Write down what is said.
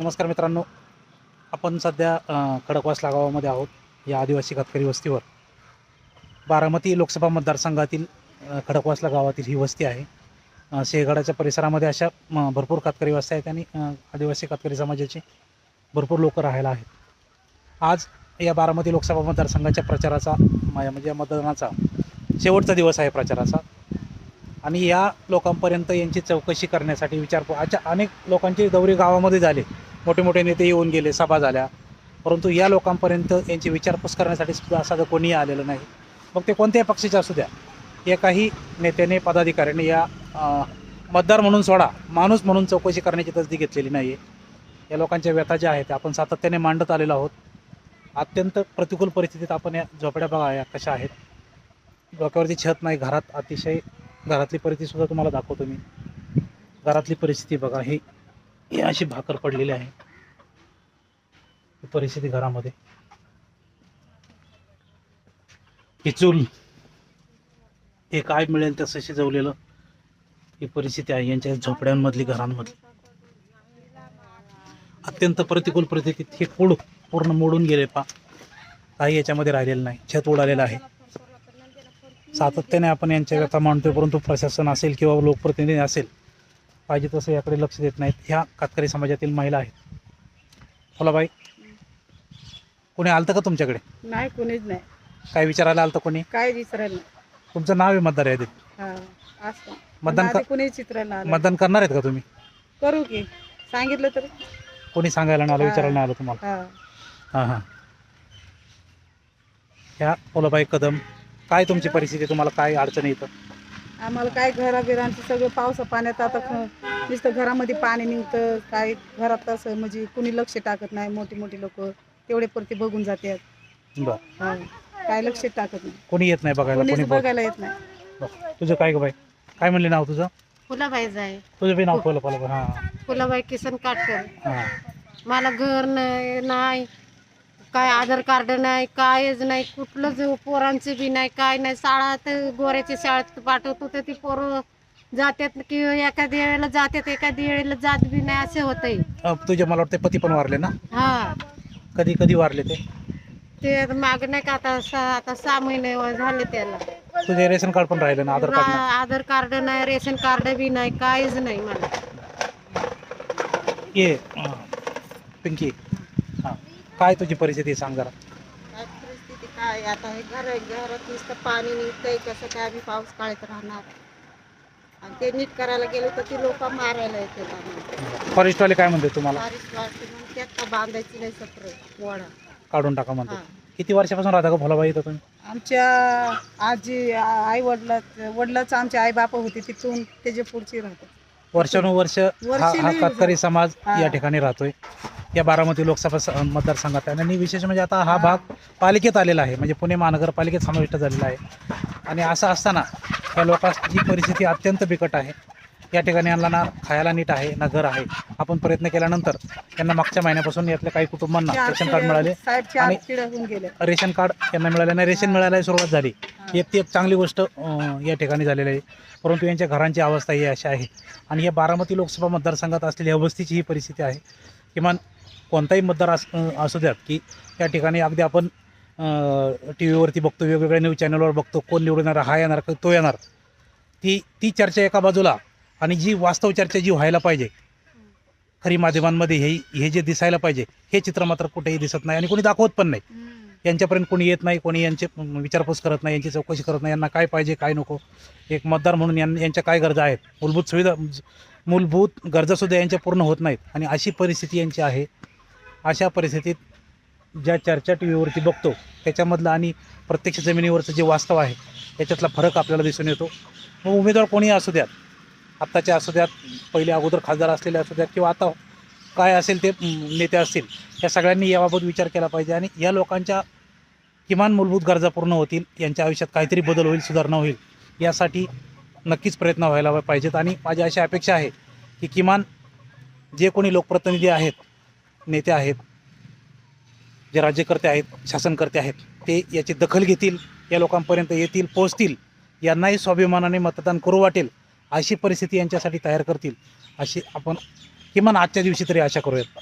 नमस्कार मित्रांनो. आपण सध्या खडकवासला गावामध्ये आहोत या आदिवासी कातकरी वस्तीवर. बारामती लोकसभा मतदारसंघातील खडकवासला गावातील ही वस्ती आहे. अ, परिसरामध्ये अशा भरपूर कातकरी वस्त्या आहेत आणि आदिवासी कातकरी समाजाचे भरपूर लोक राहायला आहेत. आज या बारामती लोकसभा मतदारसंघाच्या प्रचाराचा म्हणजे मतदानाचा शेवटचा दिवस आहे प्रचाराचा. आणि या लोकांपर्यंत यांची चौकशी करण्यासाठी विचार अच्छा अनेक लोकांचे दौरे गावामध्ये झाले. मोठे मोठे नेते येऊन गेले सभा झाल्या. परंतु या लोकांपर्यंत यांची विचारपूस करण्यासाठी सुद्धा असं कोणीही आलेलं नाही. मग ते कोणत्याही पक्षाचे असू द्या. एकाही नेत्याने पदाधिकाऱ्याने या मतदार म्हणून सोडा माणूस म्हणून चौकशी करण्याची तसदी घेतलेली नाही आहे या लोकांच्या व्यथा ज्या आहेत. आपण सातत्याने मांडत आलेलो आहोत. अत्यंत प्रतिकूल परिस्थितीत आपण या झोपड्या बघा या कशा आहेत. डोक्यावरती छत नाही घरात अतिशय घरातली परिस्थिती सुद्धा तुम्हाला दाखवतो मी. घरातली परिस्थिती बघा ही ही अशी भाकर पडलेली आहे. ही परिस्थिती घरामध्ये. ही चूल हे काय मिळेल तसं शिजवलेलं ही परिस्थिती आहे यांच्या झोपड्यांमधली घरांमधली. अत्यंत प्रतिकूल परिस्थितीत हे पूड पूर्ण मोडून गेले पा. काही याच्यामध्ये राहिलेलं नाही. छत उडालेलं आहे. सातत्याने आपण यांच्या व्यथा मांडतोय परंतु प्रशासन असेल किंवा लोकप्रतिनिधी असेल पाहिजे तसं याकडे लक्ष देत नाहीत. ह्या कातकरी समाजातील महिला आहेत. फुलाबाई कोणी आलतं का तुमच्याकडे? नाही कोणीच नाही. काय विचारायला आलतं कोणी? काय विचारायला नाही. तुमचं नाव आहे मतदार यादीत. हा असं मतदान आधी क- कोणी चित्रायला आलं मतदान करणार आहेत का तुम्ही? करू की. सांगितलं तर. कोणी सांगायला नाही आलं हा. विचारायला नाही आलं तुम्हाला? हा. हां हां. ह्या फुलाबाई कदम. काय तुमची परिस्थिती? तुम्हाला काय अडचणी येतं आम्हाला काय घराबिरांचं सगळं पावसा पाण्यात आता ख- नुसतं घरामध्ये पाणी निघतं काय घरात असं म्हणजे कुणी लक्ष टाकत नाही मोठी मोठी लोक तेवढे परती बघून जातात. बरं. हा. काय लक्ष टाकत नाही. कोणी येत नाही बघायला? कोणी कोणीच बघ बघायला येत नाही. तुझं काय ग बाई? काय म्हणले नाव तुझं? फुलाबाई जाय. तुझं बी नाव फुलं फुलं हां. फुलाबाई किसन काटकर. हां. मला घर नाही नाही. काय आधार कार्ड नाही कायच नाही कुठलंच पोरांचं बी नाही काय नाही. शाळा तर गोऱ्याच्या शाळेत पाठवतो तर ती पोरं जातात की एखाद्या वेळेला जातात एखाद्या वेळेला जात बी नाही असे होतंय. अ, तुझे मला वाटते पती पण वारले ना? हा. कधी कधी वारले ते? ते माग नाही का आता सहा आता सहा महिने झाले त्याला. तुझे रेशन कार्ड पण राहिले ना आधार कार्ड रा- आधार कार्ड नाही रेशन कार्ड बी नाही काहीच नाही मला ये अ, पिंकी. काय तुझी परिस्थिती सांग जरा. काय परिस्थिती काय? आता हे घर घरात नुसतं पाणी निघतंय कसं काय आम्ही पाऊस काढत राहणार? आणि ते नीट करायला गेलो तर ते लोक मारायला येतात आम्हाला फॉरेस्टवाले काय म्हणते तुम्हाला? बारीक वाटते म्हणून त्यात का बांधायची नाही सत्र वडा काढून टाका म्हणते हा. किती वर्षापासून राहता का भोलाबाई इथं तुम्ही? आमच्या आजी आई वडिला वडिलाच आमचे आई बाप होते तिथून त्याच्या पुढची राहतात. वर्षानुवर्ष हा वर्षी हा कातकरी समाज हा. या ठिकाणी राहतोय. या बारामती लोकसभा मतदारसंघात आहे. आणि विशेष म्हणजे आता हा भाग पालिकेत आलेला आहे. म्हणजे पुणे महानगरपालिकेत समाविष्ट झालेला आहे. आणि असं असताना या लोकांची परिस्थिती अत्यंत बिकट आहे. या ठिकाणी यांना ना खायला नीट आहे ना घर आहे. आपण प्रयत्न केल्यानंतर त्यांना मागच्या महिन्यापासून यातल्या काही कुटुंबांना रेशन कार्ड मिळाले. आणि- रेशन कार्ड यांना मिळालं नाही रेशन मिळायला सुरुवात झाली. एक ती एक चांगली गोष्ट या ठिकाणी झालेली आहे. परंतु यांच्या घरांची अवस्था ही अशी आहे. आणि या बारामती लोकसभा मतदारसंघात असलेली अवस्थेची ही परिस्थिती आहे. किमान कोणताही मतदार अस असू द्यात की या ठिकाणी अगदी आपण टी व्हीवरती बघतो वेगवेगळ्या न्यूज चॅनलवर बघतो कोण निवडून येणार हा येणार का तो येणार. ती ती चर्चा एका बाजूला आणि जी वास्तव चर्चा जी व्हायला पाहिजे खरी माध्यमांमध्ये हे हे जे दिसायला पाहिजे हे चित्र मात्र कुठेही दिसत नाही आणि कोणी दाखवत पण नाही. यांच्यापर्यंत कोणी येत नाही कोणी यांचे विचारपूस करत नाही यांची चौकशी करत नाही यांना काय पाहिजे काय नको. एक मतदार म्हणून यां यांच्या काय गरजा आहेत? मूलभूत सुविधा मूलभूत गरजासुद्धा यांच्या पूर्ण होत नाहीत. आणि अशी परिस्थिती यांची आहे. अशा परिस्थितीत ज्या चर्चा टी व्हीवरती बघतो त्याच्यामधलं आणि प्रत्यक्ष जमिनीवरचं जे वास्तव आहे त्याच्यातला फरक आपल्याला दिसून येतो. मग उमेदवार कोणी असू द्यात आत्ताचे असू द्यात पहिले अगोदर खासदार असलेले असू द्यात किंवा आता काय असेल ते नेते असतील या सगळ्यांनी याबाबत विचार केला पाहिजे आणि या लोकांच्या किमान मूलभूत गरजा पूर्ण होतील यांच्या आयुष्यात काहीतरी बदल होईल सुधारणा होईल यासाठी नक्कीच प्रयत्न व्हायला पाहिजेत. आणि माझी अशी अपेक्षा आहे की किमान जे कोणी लोकप्रतिनिधी आहेत नेते आहेत जे राज्यकर्ते आहेत शासनकर्ते आहेत ते याची दखल घेतील या लोकांपर्यंत येतील पोहोचतील यांनाही स्वाभिमानाने मतदान करू वाटेल अशी परिस्थिती यांच्यासाठी तयार करतील अशी आपण किमान आजच्या दिवशी तरी आशा करूयात.